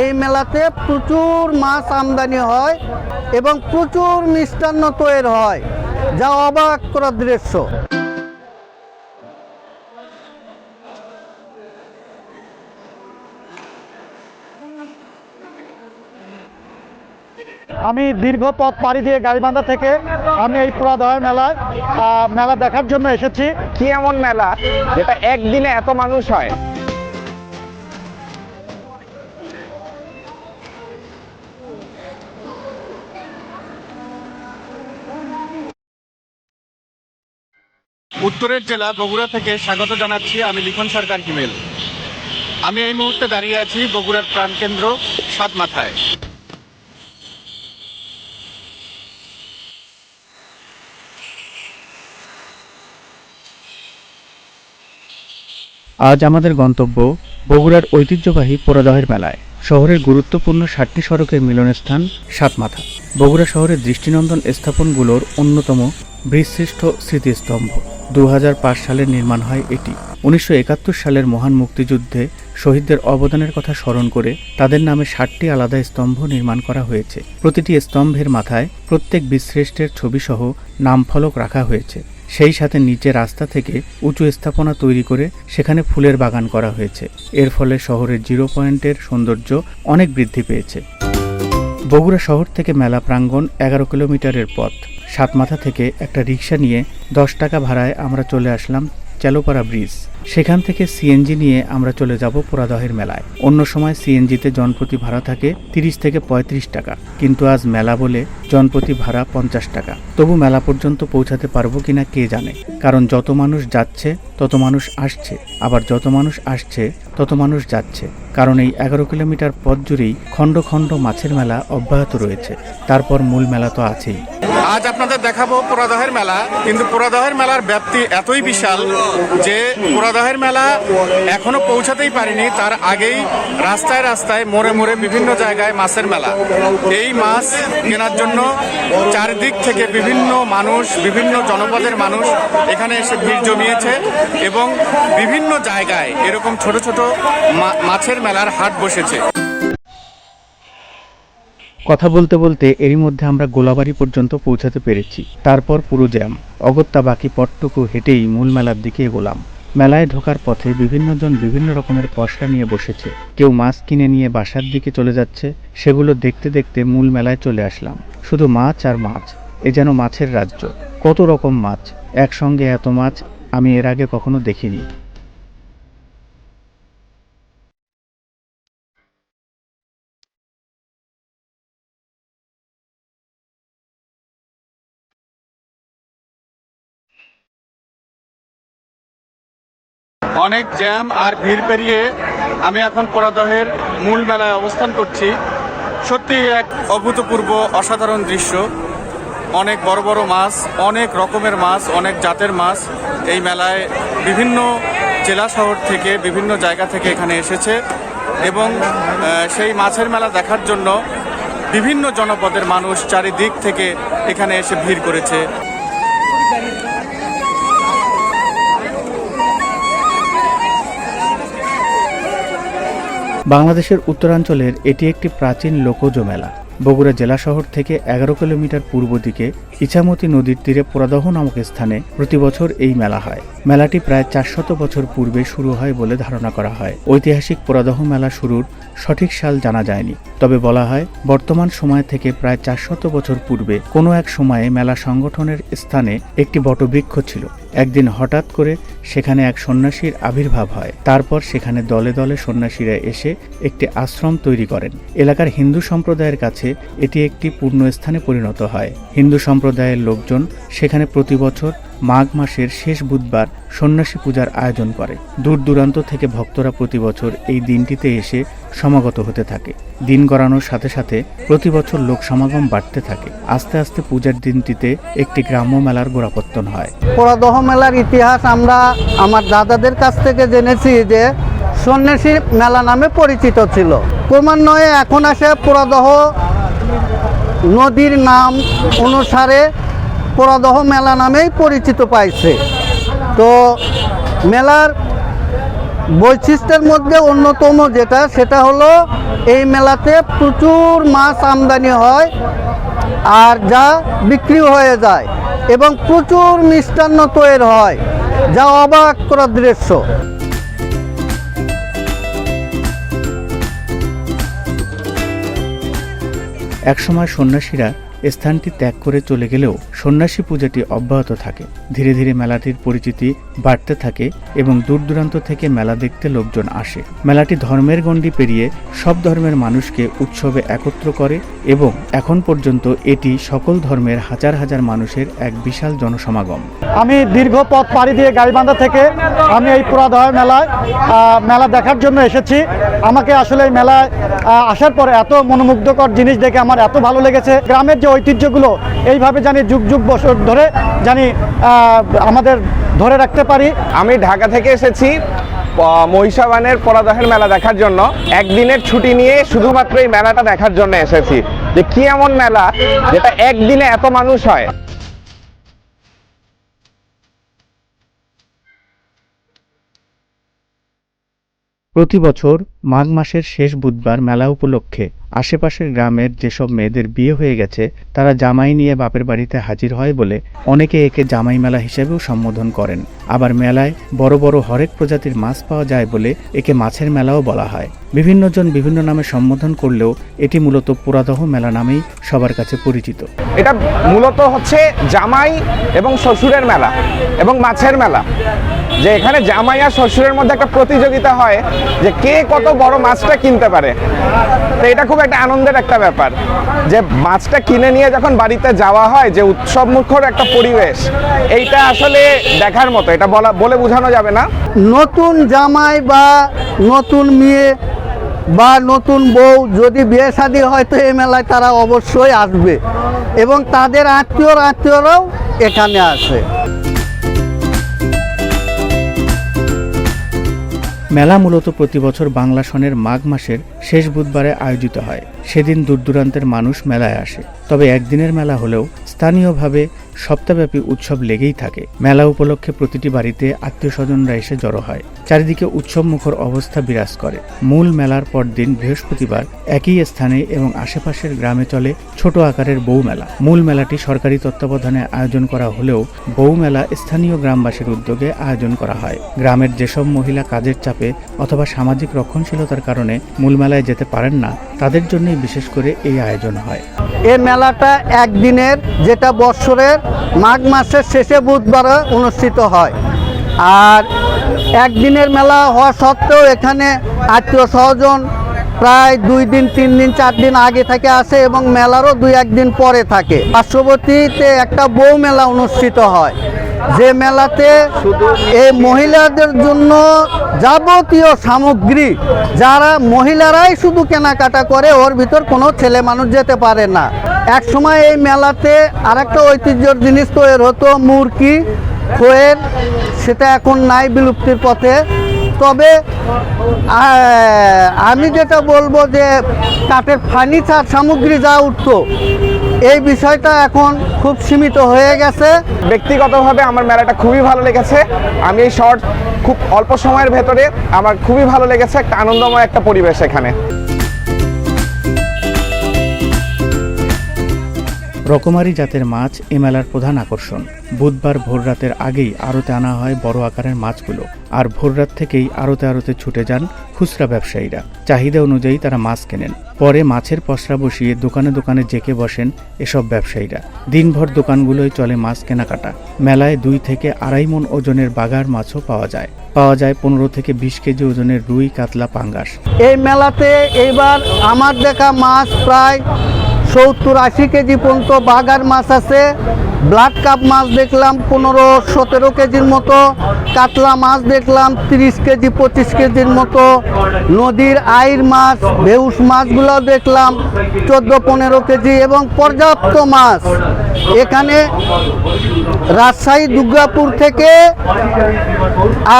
এই মেলাতে প্রচুর মাছ আমদানি হয় এবং প্রচুর মিষ্টান্ন তৈরি হয়। যা অবাক করার দৃশ্য। আমি দীর্ঘ পথ পাড়ি দিয়ে গাইবান্ধা থেকে আমি এই পুরাদয় মেলায় মেলা দেখার জন্য এসেছি। কি এমন মেলা যেটা একদিনে এত মানুষ হয়? উত্তরের জেলা বগুড়া থেকে স্বাগত জানাচ্ছি আমি লিখন সরকার হিমেল। আমি এই মুহূর্তে দাঁড়িয়ে আছি বগুড়ার প্রাণকেন্দ্র সাত মাথায় আজ আমাদের গন্তব্য বগুড়ার ঐতিহ্যবাহী পোড়াদহের মেলায়। শহরের গুরুত্বপূর্ণ ষাটটি সড়কের মিলনস্থান সাতমাথা। বগুড়া শহরের দৃষ্টিনন্দন স্থাপনগুলোর অন্যতম বৃহশ্রেষ্ঠ স্মৃতিস্তম্ভ। দু হাজার পাঁচ সালে নির্মাণ হয় এটি। উনিশশো একাত্তর সালের মহান মুক্তিযুদ্ধে শহীদদের অবদানের কথা স্মরণ করে তাদের নামে ষাটটি আলাদা স্তম্ভ নির্মাণ করা হয়েছে। প্রতিটি স্তম্ভের মাথায় প্রত্যেক বীরশ্রেষ্ঠের ছবিসহ নামফলক রাখা হয়েছে। সেই সাথে নিচে রাস্তা থেকে উঁচু স্থাপনা তৈরি করে সেখানে ফুলের বাগান করা হয়েছে। এর ফলে শহরের জিরো পয়েন্টের সৌন্দর্য অনেক বৃদ্ধি পেয়েছে। বগুড়া শহর থেকে মেলা প্রাঙ্গণ এগারো কিলোমিটারের পথ। সাতমাথা থেকে একটা রিক্সা নিয়ে দশ টাকা ভাড়ায় আমরা চলে আসলাম চালোপাড়া ব্রিজ। সেখান থেকে সিএনজি নিয়ে আমরা চলে যাব পোড়াদহের মেলায়। অন্য সময় সিএনজিতে জনপ্রতি ভাড়া থাকে তিরিশ থেকে পঁয়ত্রিশ টাকা। কিন্তু আজ মেলা বলে জনপ্রতি ভাড়া পঞ্চাশ টাকা। তবু মেলা পর্যন্ত পৌঁছাতে পারব কিনা কে জানে? কারণ যত মানুষ যাচ্ছে তত মানুষ আসছে, আবার যত মানুষ আসছে, তত মানুষ যাচ্ছে। কারণ এই এগারো কিলোমিটার পথ জুড়েই খণ্ড খণ্ড মাছের মেলা অব্যাহত রয়েছে। তারপর মূল মেলা তো আছেই। আজ আপনাদের দেখাবো পুরাদহের মেলা। কিন্তু পুরাদহের মেলার ব্যাপ্তি এতই বিশাল যে পুরাদহের মেলা এখনও পৌঁছাতেই পারিনি। তার আগেই রাস্তায় রাস্তায় মোড়ে মোড়ে বিভিন্ন জায়গায় মাছের মেলা। এই মাছ কেনার জন্য চারিদিক থেকে বিভিন্ন মানুষ, বিভিন্ন জনপদের মানুষ এখানে এসে ভিড় জমিয়েছে। এবং বিভিন্ন জায়গায় এরকম ছোট ছোট মাছের মেলার হাট বসেছে। কথা বলতে বলতে এরই মধ্যে আমরা গোলাবাড়ি পর্যন্ত পৌঁছাতে পেরেছি। তারপর পুরো জ্যাম। অগত্যা বাকি পথটুকু হেঁটেই মূল মেলার দিকে এগোলাম। মেলায় ঢোকার পথে বিভিন্নজন বিভিন্ন রকমের পসরা নিয়ে বসেছে। কেউ মাছ কিনে নিয়ে বাসার দিকে চলে যাচ্ছে। সেগুলো দেখতে দেখতে মূল মেলায় চলে আসলাম। শুধু মাছ আর মাছ। এ যেন মাছের রাজ্য। কত রকম মাছ। একসঙ্গে এত মাছ। আমি এর আগে কখনো দেখিনি। অনেক জ্যাম আর ভিড় পেরিয়ে আমি এখন পরাদহের মূল মেলায় অবস্থান করছি। সত্যি এক অভূতপূর্ব, অসাধারণ দৃশ্য। অনেক বড় বড় মাছ, অনেক রকমের মাছ, অনেক জাতের মাছ এই মেলায় বিভিন্ন জেলা শহর থেকে, বিভিন্ন জায়গা থেকে এখানে এসেছে এবং সেই মাছের মেলা দেখার জন্য বিভিন্ন জনপদের মানুষ চারিদিক থেকে এখানে এসে ভিড় করেছে। বাংলাদেশের উত্তরাঞ্চলের এটি একটি প্রাচীন লোকজ মেলা। বগুড়া জেলা শহর থেকে এগারো কিলোমিটার পূর্ব দিকে ইছামতি নদীর তীরে পোড়াদহ নামক স্থানে প্রতি বছর এই মেলা হয়। মেলাটি প্রায় চারশত বছর পূর্বে শুরু হয় বলে ধারণা করা হয়। ঐতিহাসিক পোড়াদহ মেলা শুরুর সঠিক সাল জানা যায়নি। তবে বলা হয়, বর্তমান সময় থেকে প্রায় চারশত বছর পূর্বে কোনো এক সময়ে মেলা সংগঠনের স্থানে একটি বটবৃক্ষ ছিল। একদিন হঠাৎ করে সেখানে এক সন্ন্যাসীর আবির্ভাব হয়। তারপর সেখানে দলে দলে সন্ন্যাসীরা এসে একটি আশ্রম তৈরি করেন। এলাকার হিন্দু সম্প্রদায়ের কাছে এটি একটি পূর্ণ স্থানে পরিণত হয়। হিন্দু সম্প্রদায়ের লোকজন সেখানে প্রতি বছর মাঘ মাসের শেষ বুধবার সন্ন্যাসী পূজার আয়োজন করে। দূর দূরান্ত থেকে ভক্তরা প্রতি বছর এই দিনটিতে এসে সমাগত হতে থাকে। দিন গড়ানোর সাথে সাথে প্রতি বছর লোক সমাগম বাড়তে থাকে। আস্তে আস্তে পূজার দিনটিতে একটি গ্রাম্য মেলার গোড়াপত্তন হয়। পোড়াদহ মেলার ইতিহাস আমরা আমার দাদাদের কাছ থেকে জেনেছি যে সন্ন্যাসী মেলা নামে পরিচিত ছিল। ক্রমান্বয়ে এখন আসে পোড়াদহ নদীর নাম অনুসারে পোড়াদহ মেলা নামেই পরিচিত পাইছে। তো মেলার বৈশিষ্ট্যের মধ্যে অন্যতম যেটা, সেটা হলো এই মেলাতে প্রচুর মাছ আমদানি হয় আর যা বিক্রি হয়ে যায় এবং প্রচুর মিষ্টান্ন তৈরি হয়। যা অবাক করার দৃশ্য। একসময় সন্ন্যাসীরা স্থানটি ত্যাগ করে চলে গেলেও সন্ন্যাসী পূজাটি অব্যাহত থাকে। ধীরে ধীরে মেলাটির পরিচিতি বাড়তে থাকে এবং দূর দূরান্ত থেকে মেলা দেখতে লোকজন আসে। মেলাটি ধর্মের গণ্ডি পেরিয়ে সব ধর্মের মানুষকে উৎসবে একত্র করে এবং এখন পর্যন্ত এটি সকল ধর্মের হাজার হাজার মানুষের এক বিশাল জনসমাগম। আমি দীর্ঘ পথ পাড়ি দিয়ে গাইবান্ধা থেকে আমি এই পুরাদয় মেলায় মেলা দেখার জন্য এসেছি। আমাকে আসলে এই মেলায় আসার পরে এত মনোমুগ্ধকর জিনিস দেখে আমার এত ভালো লেগেছে। গ্রামের যে ঐতিহ্যগুলো এইভাবে জানি যুগ যুগ বছর ধরে জানি আমাদের ধরে রাখতে পারি। আমি ঢাকা থেকে এসেছি মহিষাবানের পরাদহের মেলা দেখার জন্য। একদিনের ছুটি নিয়ে শুধুমাত্র এই মেলাটা দেখার জন্য এসেছি। যে কি এমন মেলা যেটা একদিনে এত মানুষ হয়। প্রতি বছর মাঘ মাসের শেষ বুধবার মেলা উপলক্ষে আশেপাশের গ্রামের যেসব মেয়েদের বিয়ে হয়ে গেছে, তারা জামাই নিয়ে বাপের বাড়িতে হাজির হয় বলে অনেকে একে জামাই মেলা হিসেবেও সম্বোধন করেন। আবার মেলায় বড় বড় হরেক প্রজাতির মাছ পাওয়া যায় বলে একে মাছের মেলাও বলা হয়। বিভিন্নজন বিভিন্ন নামে সম্বোধন করলেও এটি মূলত পুরাদহ মেলা নামেই সবার কাছে পরিচিত। এটা মূলত হচ্ছে জামাই এবং শ্বশুরের মেলা এবং মাছের মেলা। যে এখানে জামাই আর শ্বশুরের মধ্যে একটা প্রতিযোগিতা হয় যে কে কত বড় মাছটা কিনতে পারে। তো এটা খুব একটা আনন্দের একটা ব্যাপার যে মাছটা কিনে নিয়ে যখন বাড়িতে যাওয়া হয় যে উৎসব মুখর একটা পরিবেশ, এইটা আসলে দেখার মতো, এটা বলা, বলে বোঝানো যাবে না। নতুন জামাই বা নতুন মেয়ে বা নতুন বউ যদি বিয়ে শাদী হয় তো এই মেলায় তারা অবশ্যই আসবে এবং তাদের আত্মীয়র আত্মীয়রাও এখানে আসে। মেলা মূলত প্রতি বছর বাংলা সনের মাঘ মাসের শেষ বুধবারে আয়োজিত হয়। সেদিন দূর দূরান্তের মানুষ মেলায় আসে। তবে একদিনের মেলা হলেও স্থানীয়ভাবে সপ্তাহব্যাপী উৎসব লেগেই থাকে। মেলা উপলক্ষে প্রতিটি বাড়িতে আত্মীয় স্বজনরা এসে জড়ো হয়। চারিদিকে উৎসব মুখর অবস্থা বিরাজ করে। মূল মেলার পরদিন বৃহস্পতিবার একই স্থানে এবং আশেপাশের গ্রামে চলে ছোট আকারের বউ মেলা। মূল মেলাটি সরকারি তত্ত্বাবধানে আয়োজন করা হলেও বউ মেলা স্থানীয় গ্রামবাসীর উদ্যোগে আয়োজন করা হয়। গ্রামের যেসব মহিলা কাজের চাপে অথবা সামাজিক রক্ষণশীলতার কারণে মূল মেলায় যেতে পারেন না, তাদের জন্যই বিশেষ করে এই আয়োজন হয়। এই মেলাটা একদিনের, যেটা বৎসরের মাঘ মাসের শেষে বুধবারে অনুষ্ঠিত হয়। আর একদিনের মেলা হওয়া সত্ত্বেও এখানে আত্মীয় স্বজন প্রায় দুই দিন, তিন দিন, চার দিন আগে থেকে আসে এবং মেলারও দুই একদিন পরে থাকে। পার্শ্ববর্তীতে একটা বউ মেলা অনুষ্ঠিত হয়। যে মেলাতে এই মহিলাদের জন্য যাবতীয় সামগ্রী, যারা মহিলারাই শুধু কেনাকাটা করে, ওর ভিতর কোনো ছেলে মানুষ যেতে পারে না। এক সময় এই মেলাতে আরেকটা ঐতিহ্যর জিনিস তৈরি হতো, মুরকি, খোয়ের, সেটা এখন নাই বিলুপ্তির পথে। তবে আমি যেটা বলব যে কাঠের ফার্নিচার সামগ্রী যা উঠতো, এই বিষয়টা এখন খুব সীমিত হয়ে গেছে। ব্যক্তিগতভাবে আমার মেলাটা খুবই ভালো লেগেছে। আমি এই শর্ট খুব অল্প সময়ের ভেতরে আমার খুবই ভালো লেগেছে, একটা আনন্দময় একটা পরিবেশ এখানে। রকমারি জাতের মাছ এ মেলার প্রধান আকর্ষণ। বুধবার ভোররাতের আগেই আড়তে আনা হয় বড় আকারের মাছগুলো। আর ভোররাত থেকেই আড়তে আড়তে ছুটে যান খুচরা ব্যবসায়ীরা। চাহিদা অনুযায়ী তারা মাছ কেনেন। পরে মাছের পসরা বসিয়ে দোকানে দোকানে জেকে বসেন এসব ব্যবসায়ীরা। দিনভর দোকানগুলোয় চলে মাছ কেনাকাটা। মেলায় দুই থেকে আড়াই মন ওজনের বাগার মাছও পাওয়া যায়। পাওয়া যায় পনেরো থেকে বিশ কেজি ওজনের রুই, কাতলা, পাঙ্গাস। এই মেলাতে এইবার আমার দেখা মাছ প্রায় সত্তর আশি কেজি পর্যন্ত বাগার মাছ আছে। ব্লাড কাপ মাছ দেখলাম, পনেরো সতেরো কেজির মতো। কাতলা মাছ দেখলাম, তিরিশ কেজি, পঁচিশ কেজির মতো। নদীর আইর মাছ ভেউস মাছগুলো দেখলাম, চোদ্দ, পনেরো কেজি এবং পর্যাপ্ত মাছ। এখানে রাজশাহী, দুর্গাপুর থেকে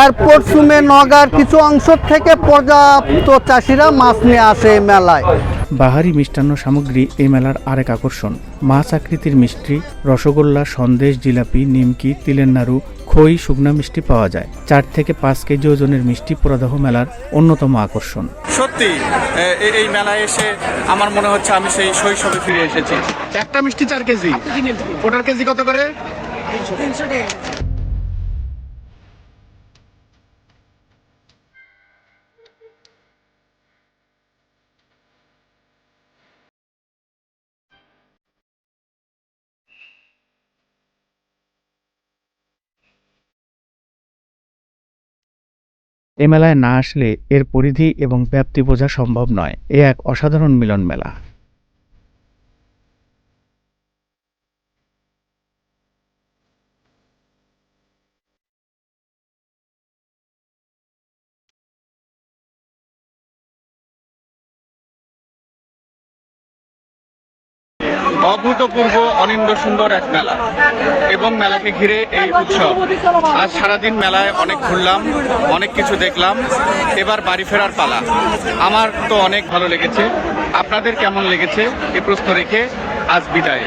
আর পরশুমে নগার কিছু অংশ থেকে পর্যাপ্ত চাষিরা মাছ নিয়ে আসে মেলায়। বাহারি মিষ্টান্ন সামগ্রী এই মেলার আরেক আকর্ষণ। মাছ আকৃতির মিষ্টি রসগোল্লা সন্দেশ জিলাপি নিমকি তিলের নাড়ু খই শুকনা মিষ্টি পাওয়া যায়। চার থেকে পাঁচ কেজি ওজনের মিষ্টি পোড়াদহ মেলার অন্যতম আকর্ষণ। সত্যি এই মেলায় এসে আমার মনে হচ্ছে আমি সেই শৈশবে ফিরে এসেছি। একটা মিষ্টি চার কেজি। ওটার কেজি কত করে? এ মেলায় না আসলে এর পরিধি এবং ব্যাপ্তি বোঝা সম্ভব নয়। এ এক অসাধারণ মিলন মেলা অভূতপূর্ব, অনিন্দ সুন্দর এক মেলা এবং মেলাকে ঘিরে এই উৎসব। আজ সারাদিন মেলায় অনেক ঘুরলাম, অনেক কিছু দেখলাম, এবার বাড়ি ফেরার পালা। আমার তো অনেক ভালো লেগেছে। আপনাদের কেমন লেগেছে? এ প্রশ্ন রেখে আজ বিদায়।